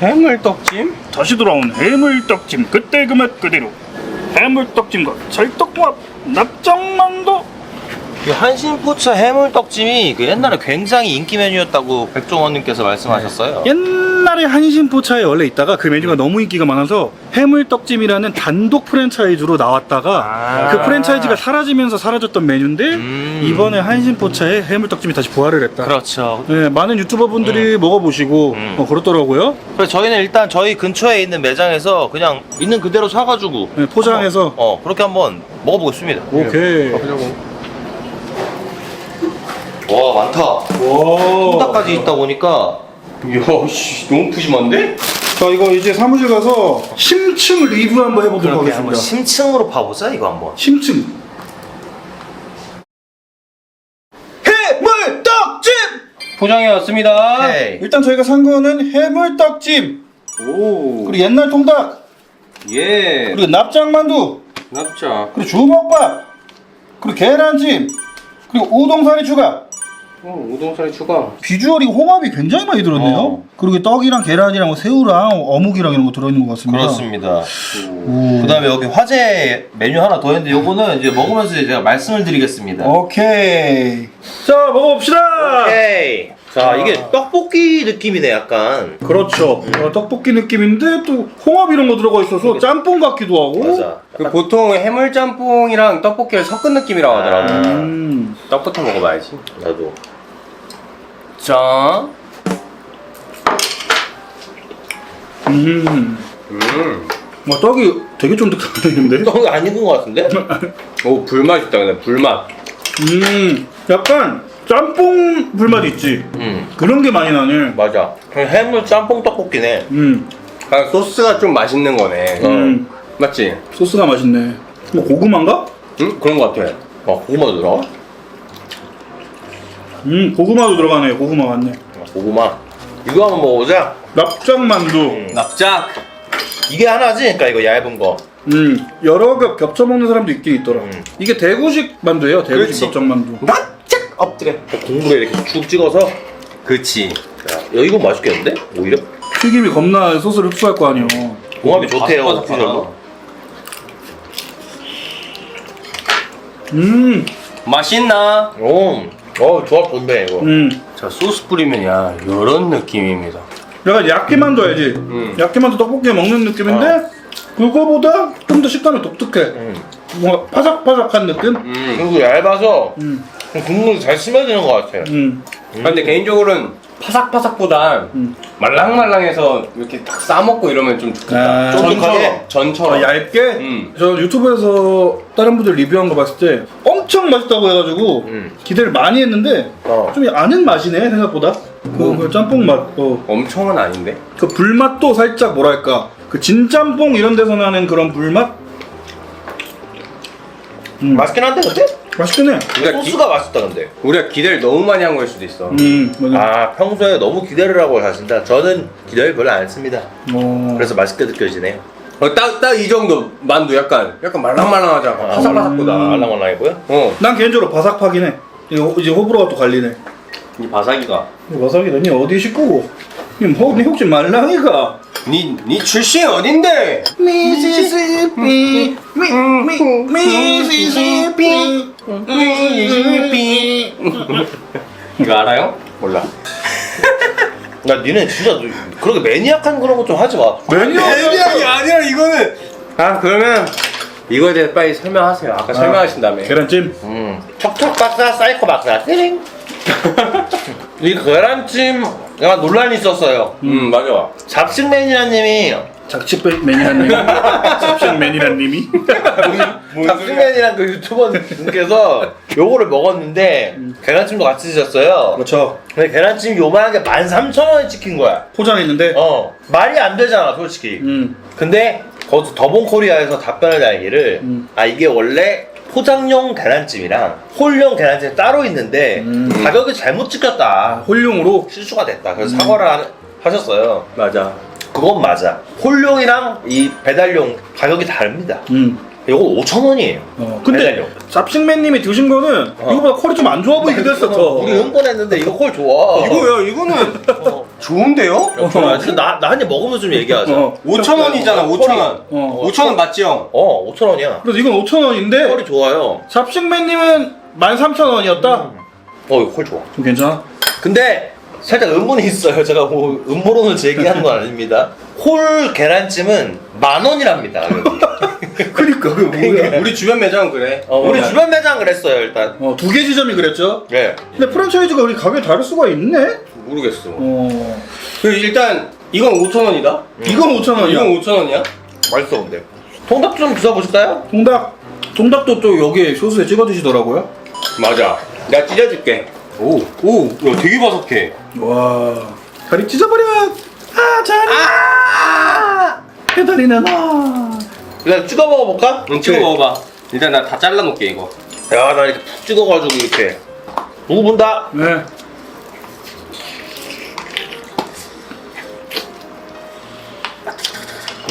해물떡찜? 다시 돌아온 해물떡찜 그때 그 맛 그대로 해물떡찜과 찰떡궁합 납작만두 이 한신포차 해물떡찜이 그 옛날에 굉장히 인기 메뉴였다고 백종원님께서 말씀하셨어요. 옛날에 한신포차에 원래 있다가 그 메뉴가 너무 인기가 많아서 해물떡찜이라는 단독 프랜차이즈로 나왔다가 아. 그 프랜차이즈가 사라지면서 사라졌던 메뉴인데 음. 이번에 한신포차에 해물떡찜이 다시 부활을 했다 그렇죠. 네, 많은 유튜버 분들이 먹어보시고 음. 어, 그렇더라고요 그래서 저희는 일단 저희 근처에 있는 매장에서 그냥 있는 그대로 사가지고 네, 포장해서 한번, 어 그렇게 한번 먹어보겠습니다. 오케이 와 많다. 와. 통닭까지 있다 보니까 이야 씨 너무 푸짐한데? 자 이거 이제 사무실 가서 심층 리뷰 한번 해보도록 그렇게 한번 하겠습니다 심층으로 봐보자 이거 한번. 심층 해물떡찜 포장해 왔습니다. 헤이. 일단 저희가 산 거는 해물떡찜 오. 그리고 옛날 통닭 예. 그리고 납작만두 납작. 그리고 주먹밥 그리고 계란찜 그리고 우동사리 추가 어, 우동사리 추가. 비주얼이 홍합이 굉장히 많이 들었네요 어. 그리고 떡이랑 계란이랑 뭐 새우랑 어묵이랑 이런 거 들어있는 것 같습니다 그렇습니다. 오. 그다음에 여기 화제 메뉴 하나 더 있는데 요거는 이제 먹으면서 제가 말씀을 드리겠습니다. 오케이 자 먹어봅시다 오케이. 자 이게 떡볶이 느낌이네 약간. 그렇죠 어, 떡볶이 느낌인데 또 홍합 이런 거 들어가 있어서 짬뽕 같기도 하고 맞아. 그 보통 해물짬뽕이랑 떡볶이를 섞은 느낌이라고 하더라고. 아. 음. 떡부터 먹어봐야지. 나도. 자. 음. 음. 와, 떡이 되게 쫀득쫀득한데? 떡이 안 익은 것 같은데? 오 불맛 있다 근데 불맛. 음, 약간 짬뽕 불맛 있지? 음 그런 게 많이 나네. 맞아. 그냥 해물 짬뽕 떡볶이네. 음, 아, 소스가 좀 맛있는 거네. 음, 맞지? 소스가 맛있네. 뭐 고구마인가? 응 그런 거 같아. 어 고구마 들어? 음, 고구마도 들어가네. 고구마 맞네. 고구마. 이거 한번 먹어보자. 납작만두. 납작. 이게 하나지? 그러니까 이거 얇은 거. 음, 여러 겹 겹쳐 먹는 사람도 있긴 있더라. 음. 이게 대구식 만두예요. 대구식 그렇지. 납작만두. 납작 엎드려. 국물에 이렇게 죽 찍어서. 그치. 야, 이거 맛있겠는데? 오히려? 튀김이 겁나 소스를 흡수할 거 아니에요. 궁합이 좋대요. 바삭바삭하다. 음, 맛있나? 오, 어 조합 좋네 이거. 음. 자 소스 뿌리면 야 이런 느낌입니다. 약간 야끼만두 알지? 음. 야끼만두 떡볶이 먹는 느낌인데 어. 그거보다 좀 더 식감이 독특해. 음. 뭔가 파삭파삭한 느낌? 음. 그리고 얇아서 음, 국물이 잘 스며드는 것 같아. 음, 아, 근데 개인적으로는 파삭파삭보다 음. 말랑말랑해서 이렇게 딱 싸먹고 이러면 좀 좋겠다. 아, 쫀득하게? 전처럼. 전처럼. 아, 얇게? 음. 저 유튜브에서 다른 분들 리뷰한 거 봤을 때 엄청 맛있다고 해가지고 음. 기대를 많이 했는데 어. 좀 아는 맛이네 생각보다 그, 그 짬뽕 맛, 어. 엄청은 아닌데? 그 불맛도 살짝 뭐랄까 그 진짬뽕 이런 데서 나는 그런 불맛? 음, 맛있긴 한데 근데? 맛있긴 해 우리가, 기, 소스가 맛있다 근데. 우리가 기대를 너무 많이 한걸 수도 있어. 음, 맞아 아 평소에 너무 기대를 하고 하신다. 저는 기대를 별로 안 했습니다. 어. 그래서 맛있게 느껴지네요. 어, 딱, 딱 이 정도 만두 약간, 약간 말랑말랑하잖아. 파삭파삭보다. 음. 말랑말랑이고요. 어. 난 개인적으로 바삭하긴 해 이제 호불호가 또 갈리네 이 바삭이가. 이거 바삭이다 니 어디 식구고 니, 뭐, 니 혹시 말랑이가 니, 니 출신 어딘데? 미시시피 미, 미, 미시시피 이거 알아요? 몰라. 나 니네 진짜 그렇게 매니악한 그런 거 좀 하지 마. 매니악이 아니야, 이거는. 아, 그러면 이거에 대해 빨리 설명하세요. 아까 설명하신다며. 계란찜 음. 척척 박사 사이코 박사 띠링. 이 계란찜 약간 논란이 있었어요. 음, 맞아. 잡식맨이라님이 작치맨 매니아님? 잡식 매니아님이? 잡식맨이란 그 유튜버님께서 요거를 먹었는데 계란찜도 같이 드셨어요. 그렇죠. 근데 계란찜 요만한 게 13,000원에 찍힌 거야. 포장했는데? 어. 말이 안 되잖아 솔직히. 음. 근데 거기서 더본 코리아에서 답변을 달기를 음. 아 이게 원래 포장용 계란찜이랑 홀용 계란찜이 따로 있는데 음. 가격이 잘못 찍혔다. 홀용으로? 실수가 됐다. 그래서 사과를 하- 하셨어요. 맞아. 그건 맞아 홀용이랑 이 배달용 가격이 다릅니다 음 이거 5천 원이에요. 어, 근데 매달려. 잡식맨님이 드신 거는 어. 이거보다 콜이 좀 안 좋아 보이기도 했어. 더. 우리 응원했는데 이거 콜 좋아. 이거요 이거는 좋은데요? 좋아. 진짜 나나한 입 먹으면서 좀 얘기하자. 어, 어. 5천 원이잖아 5천 원. 어. 5천 원 맞지 형? 5천 원이야. 그래서 이건 5천 원인데 콜이 좋아요. 잡식맨님은 13,000원이었다. 어 이거 콜 좋아. 좀 괜찮아? 근데 살짝 의문이 있어요. 제가 뭐 음모론을 제기하는 건 아닙니다. 홀 계란찜은 만 원이랍니다. 가격이. 그니까 그게 뭐야? 우리 주변 매장은 그래. 어, 우리 주변 매장 그랬어요 일단. 어, 두 개 지점이 그랬죠. 네. 근데 프랜차이즈가 우리 가격이 다를 수가 있네. 모르겠어. 어. 그 일단 이건 5천 원이다. 이건 5천 원이야. 이건 5천 원이야? 맛있어 근데. 통닭 좀 드셔 보실까요? 통닭 통닭도 또 여기에 소스에 찍어 드시더라고요. 맞아. 내가 찢어줄게. 오, 오, 야, 되게 바삭해. 와. 다리 찢어버려. 아, 자리. 아! 페달리는 아. 그냥 찍어 먹어볼까? 응, 찍어 먹어봐. 일단 나 다 잘라놓게 이거. 야, 나 이렇게 푹 찍어가지고 이렇게. 누구 본다? 네.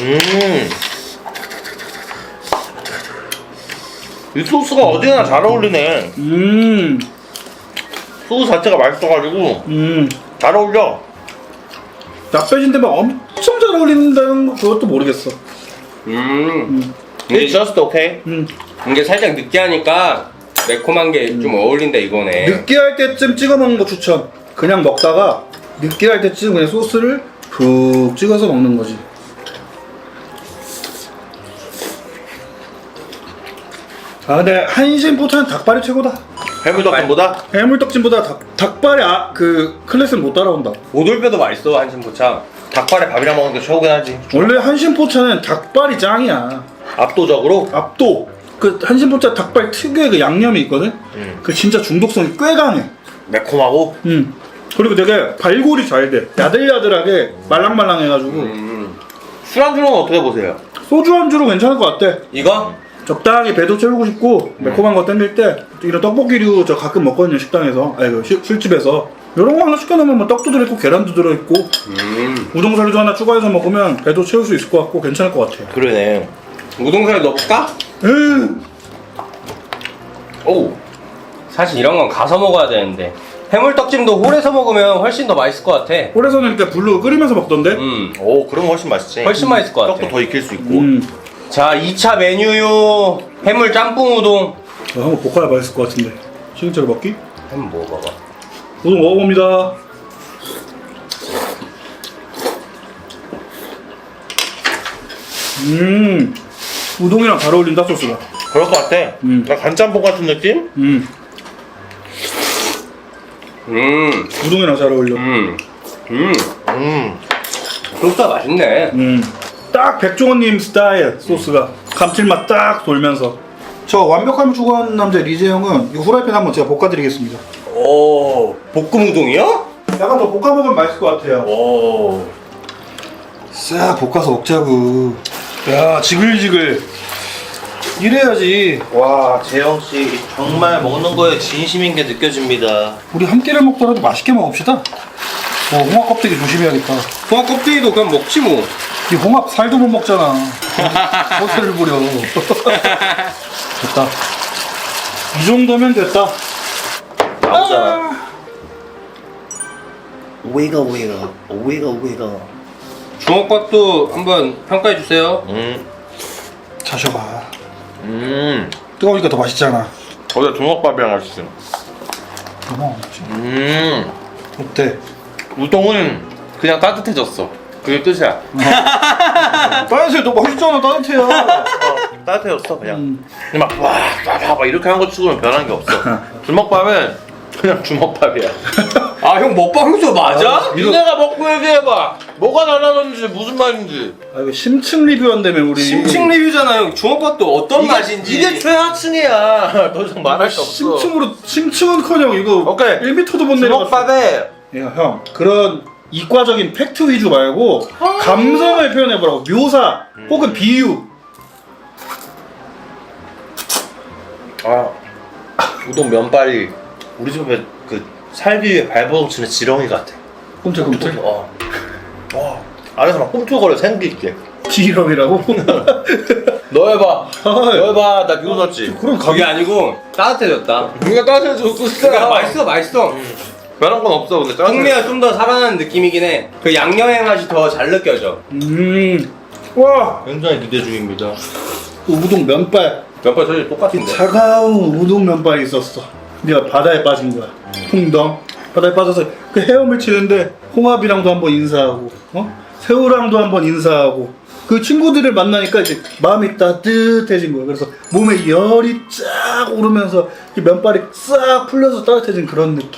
음. 이 소스가 어디나 잘 어울리네. 음. 소스 자체가 맛있어가지고 음. 잘 어울려. 납배진데 막 엄청 잘 어울린다는 거 그것도 모르겠어. 음. It's just okay. 음. 이게 살짝 느끼하니까 매콤한 게 좀 어울린다 이거네. 느끼할 때쯤 찍어 먹는 거 추천. 그냥 먹다가 느끼할 때쯤 그냥 소스를 푹 찍어서 먹는 거지. 아 근데 한신 포차는 닭발이 최고다. 해물덮밥보다 해물떡집보다 닭, 닭발의 아, 그 클래스는 못 따라온다. 오돌뼈도 맛있어 한신포차. 닭발에 밥이랑 먹는 게 최고긴 하지. 원래 한신 포차는 닭발이 짱이야. 압도적으로. 압도. 그 한신 포차 닭발 특유의 그 양념이 있거든. 음. 그 진짜 중독성이 꽤 강해. 매콤하고. 음. 그리고 되게 발골이 잘 돼. 야들야들하게 말랑말랑해가지고 음. 술안주는 어떻게 보세요? 소주 안주로 괜찮을 것 같아. 이거? 적당히 배도 채우고 싶고 매콤한 거 땡길 때 이런 떡볶이류 저 가끔 먹거든요 식당에서 아니 그 실- 술집에서 이런 거 하나 시켜놓으면 뭐 떡도 들어있고 계란도 들어있고 음. 우동사리도 하나 추가해서 먹으면 배도 채울 수 있을 것 같고 괜찮을 것 같아요 그러네. 우동살 넣어볼까? 으 오. 사실 이런 건 가서 먹어야 되는데. 해물떡찜도 홀에서 먹으면 훨씬 더 맛있을 것 같아. 홀에서는 이렇게 불로 끓이면서 먹던데 음. 오, 그러면 훨씬 맛있지. 훨씬 맛있을 것 같아. 떡도 더 익힐 수 있고. 음. 자, 2차 메뉴요. 해물 짬뽕 우동. 어, 한번 볶아야 맛있을 것 같은데 시금치를 먹기? 한번 먹어봐봐. 우동 먹어봅니다 음 우동이랑 잘 어울린다 소스가 그럴 것 같아. 음. 나 간짬뽕 같은 느낌? 음 음. 우동이랑 잘 어울려 음. 음. 음. 소스가 맛있네. 음, 딱 백종원님 스타일 소스가 감칠맛 딱 돌면서 저 완벽함을 추구하는 남자 리재형은 이 후라이팬 한번 제가 볶아드리겠습니다 오. 볶음 우동이요? 약간 더 볶아 먹으면 맛있을 것 같아요 오. 싹 볶아서 먹자고 야 지글지글 이래야지 와, 재영 씨. 정말 먹는 거에 진심인 게 느껴집니다. 우리 한 끼를 먹더라도 맛있게 먹읍시다 어, 홍합 껍데기 조심해야겠다 소화 껍데기도 그냥 먹지 뭐. 이 홍합 살도 못 먹잖아 소스를 부려 됐다 이 정도면 됐다 나오잖아. 오이가 오이가 오이가 오이가. 주먹밥도 한번 평가해 주세요. 음. 자셔봐 음. 뜨거우니까 더 맛있잖아 거기다 주먹밥이랑 같이. 어머 그치? 음. 어때? 우동은 그냥 따뜻해졌어. 그게 끝이야. 따뜻해 너 맛있잖아 따뜻해요 어, 따뜻해졌어 그냥. 음. 막 와, 와, 와, 이렇게 한 거 치고는 변한 게 없어. 주먹밥은 그냥 주먹밥이야. 아, 형 먹방도 맞아? 니네가 먹고 얘기해봐. 뭐가 달라졌는지 무슨 말인지. 아 이거 심층 리뷰한다며 우리 심층 리뷰잖아, 형. 주먹밥도 어떤 이게, 맛인지. 이게 최하층이야. 더 이상 말할 수 없어. 심층으로 심층은커녕 이거 오케이. 1m도 못 내려갔어 주먹밥에 야 형 그런 이과적인 팩트 위주 말고 감성을 표현해보라고 묘사 혹은 비유 아 우동 면발이 우리 집에 그 살기 위해 발버둥 치는 지렁이 같아. 꿈틀꿈틀 어. 어. 안에서 막 꿈틀거려 생기 있게. 지렁이라고? 너 해봐. 아, 너 해봐. 나 비웃었지. 그럼 그게 아니고 따뜻해졌다. 그러니까 따뜻해졌어. 그러니까 맛있어 맛있어. 변한 건 없어. 근데 따뜻해. 풍미가 좀 더 살아나는 느낌이긴 해. 그 양념의 맛이 더 잘 느껴져. 음. 와, 굉장히 기대 중입니다. 우동 면발. 몇번 소리 똑같은데. 차가운 우동 면발이 있었어. 네가 바다에 빠진 거야. 풍덩. 바다에 빠져서 그 헤엄을 치는데 홍합이랑도 한번 인사하고, 어? 새우랑도 한번 인사하고. 그 친구들을 만나니까 이제 마음이 따뜻해진 거야. 그래서 몸에 열이 쫙 오르면서 이 면발이 싹 풀려서 따뜻해진 그런 느낌.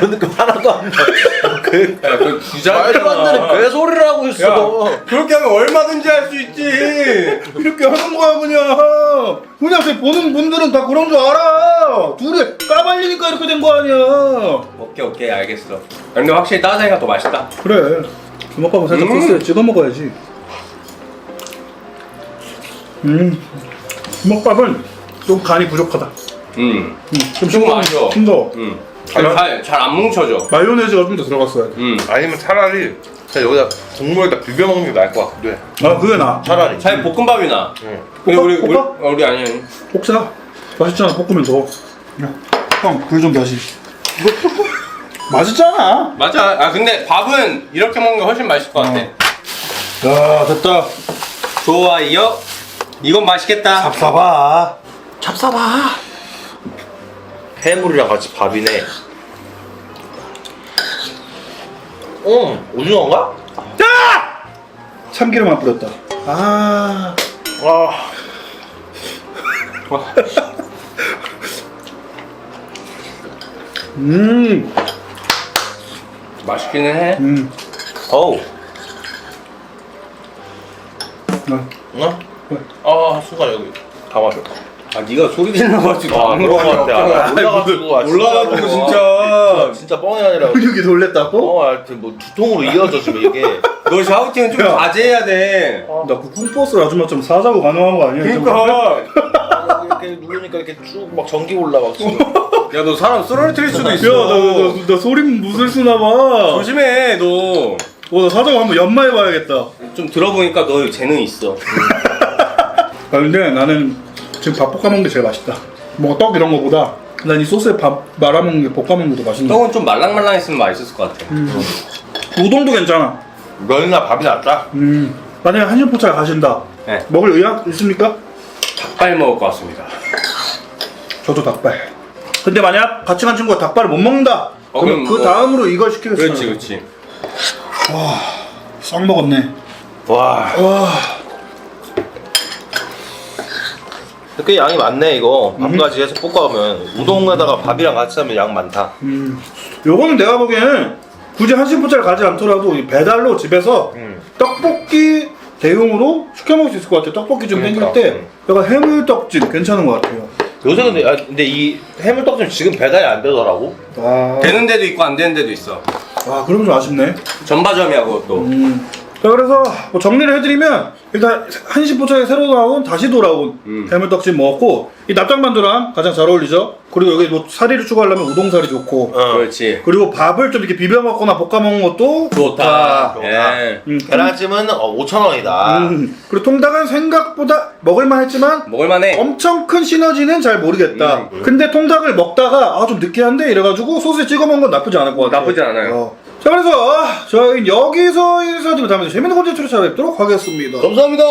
그런 느낌 하나도 안 나. 그 야, 그 말도. 안 되는 개 소리를 하고 있어. 야, 그렇게 하면 얼마든지 할 수 있지. 이렇게 하는 거야 그냥. 그냥 그 보는 분들은 다 그런 줄 알아. 둘이 까발리니까 이렇게 된 거 아니야. 오케이 오케이 알겠어. 근데 확실히 따뜻하니까 더 맛있다. 그래. 주먹밥은 살짝 음. 소스에 찍어 먹어야지. 음. 주먹밥은 좀 간이 부족하다. 음. 음. 좀좀 맛있어. 싱거워. 음. 잘잘 안 뭉쳐져. 마요네즈가 좀 더 들어갔어야 돼. 음. 아니면 차라리 그냥 여기다 국물에다 비벼 먹는 게 나을 것 같기도 해. 아 그게 나. 차라리. 차라리 볶음밥이나. 응. 근데 볶아? 우리 우리 볶아? 어, 우리 아니 아니. 혹사 맛있잖아 볶으면 더. 형, 불좀 다시. 이거 맛있잖아. 맞아. 아 근데 밥은 이렇게 먹는 게 훨씬 맛있을 것 같아. 야, 됐다. 좋아요. 이건 맛있겠다. 잡사봐. 잡사봐. 해물이랑 같이 밥이네. 응, 오징어인가? 참기름만 뿌렸다. 아. 아, 음. 맛있기는 해. 음. 어우, 어. 응? 아, 순간 여기 다 마셔. 아 네가 소리 같지도 아, 않은 그런 거것 같아. 아, 올라가지고, 아, 올라가지고 진짜로. 진짜. 진짜 뻥이 아니라. 근육이 놀랬다고? 어, 하여튼 뭐 두통으로 이어져 지금 이게. 너 샤우팅은 좀 야. 자제해야 돼. 나그 쿵버스 아줌마 좀 사자고 가능한 거 아니야? 그러니까. 아, 이렇게 누르니까 이렇게 쭉 막 전기 올라와 지금. 야 너 사람 쓰러뜨릴 수도 있어. 야, 나, 나, 나, 나 소리 무술 쓰나 봐. 조심해 너. 어, 나 사자고 한번 연마해봐야겠다. 좀 들어보니까 너 재능 있어. 아, 근데 나는 지금 밥 볶아 먹는 게 제일 맛있다. 뭐 떡 이런 거보다 난 이 소스에 밥 말아 먹는 게 볶아 먹는 게더 맛있는 거 떡은 좀 말랑말랑했으면 맛있었을 것 같아. 우동도 괜찮아. 면이나 밥이 낫다. 음. 만약에 한신포차 가신다. 네. 먹을 의향 있습니까? 닭발 먹을 것 같습니다. 저도 닭발. 근데 만약 같이 간 친구가 닭발을 못 먹는다. 어, 그러면 그럼 그 뭐- 다음으로 이걸 시키겠어. 그렇지 그렇지. 싹 먹었네. 와, 와. 꽤 양이 많네 이거. 밥까지 해서 볶아오면 우동에다가 밥이랑 같이 하면 양 많다. 음. 요거는 내가 보기에는 굳이 한신포차를 가지 않더라도 이 배달로 집에서 음. 떡볶이 대용으로 시켜 먹을 수 있을 것 같아. 떡볶이 좀 그러니까. 땡길 때 약간 해물떡집 괜찮은 것 같아요. 요새 근데 아, 근데 이 해물떡 좀 지금 배달이 안 되더라고. 아, 되는 데도 있고 안 되는 데도 있어. 아 그럼 좀 아쉽네. 전바점이야 그것도. 음. 자 그래서 뭐 정리를 해드리면 일단 한신포차에 새로 나온 다시 돌아온 음. 해물떡집 먹었고 이 납작만두랑 가장 잘 어울리죠. 그리고 여기 뭐 사리를 추가하려면 우동사리 좋고 어. 그렇지. 그리고 밥을 좀 이렇게 비벼 먹거나 볶아 먹는 것도 좋다. 좋다. 예. 음, 계란찜은 어, 5천 원이다. 음. 그리고 통닭은 생각보다 먹을만 했지만 먹을만해. 엄청 큰 시너지는 잘 모르겠다. 음. 근데 통닭을 먹다가 아 좀 느끼한데 이래가지고 소스에 찍어 먹는 건 나쁘지 않을 것 같아. 나쁘지 않아요. 어. 자 그래서 저희 여기서 인사드리고 다음에 재밌는 콘텐츠로 찾아뵙도록 하겠습니다. 감사합니다.